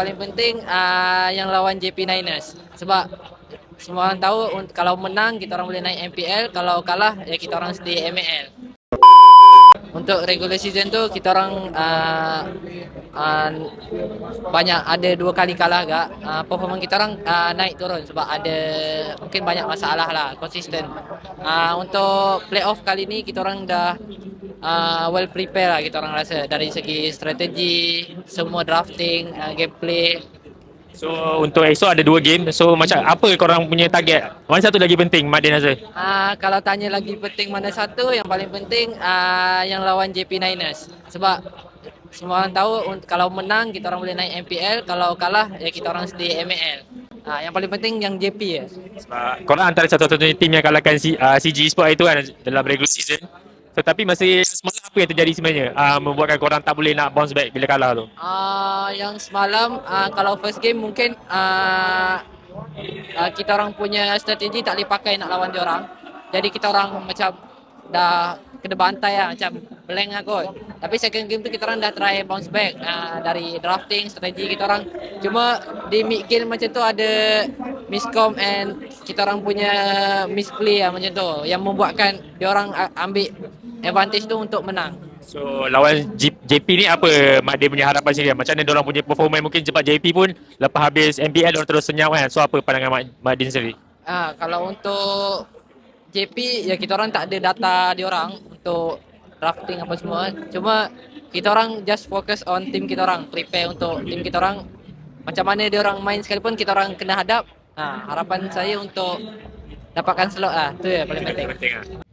paling penting uh, yang lawan JP Niners. Sebab semua orang tahu kalau menang kita orang boleh naik MPL, kalau kalah ya kita orang stay MAL. Untuk regular season tu kita orang uh, uh, banyak ada dua kali kalah agak. Uh, performance kita orang uh, naik turun sebab ada mungkin banyak masalah lah konsisten. Uh, untuk playoff kali ni kita orang dah uh, well prepare lah kita orang rasa dari segi strategi, semua drafting, uh, gameplay. So untuk esok ada dua game. So macam apa korang punya target? Mana satu lagi penting Mak Din rasa? Uh, kalau tanya lagi penting mana satu, yang paling penting uh, yang lawan JP Niners. Sebab semua orang tahu kalau menang kita orang boleh naik MPL, kalau kalah ya kita orang stay MAL. Uh, yang paling penting yang JP ya. Sebab korang antara satu-satunya tim yang kalahkan C, uh, CG Sport itu kan dalam regular season. So tapi masih semalam apa yang terjadi sebenarnya? Uh, membuatkan korang tak boleh nak bounce back bila kalah tu. Uh, yang semalam uh, kalau first game mungkin uh, uh, kita orang punya strategi tak boleh pakai nak lawan dia orang. Jadi kita orang macam dah kena bantai lah macam blank lah kot. Tapi second game tu kita orang dah try bounce back uh, dari drafting strategi kita orang. Cuma di mid game macam tu ada miscom and kita orang punya misplay lah macam tu yang membuatkan dia orang ambil advantage tu untuk menang. So lawan J- JP ni apa Mak Din punya harapan sendiri? Macam mana diorang punya performance mungkin sebab JP pun lepas habis MPL diorang terus senyap kan. So apa pandangan Mak, Mak sendiri? Ah, kalau untuk JP ya kita orang tak ada data dia orang untuk drafting apa semua. Cuma kita orang just focus on tim kita orang, prepare untuk tim kita orang. Macam mana dia orang main sekalipun kita orang kena hadap. Ha, harapan saya untuk dapatkan slot lah. Tu ya paling penting. Penting.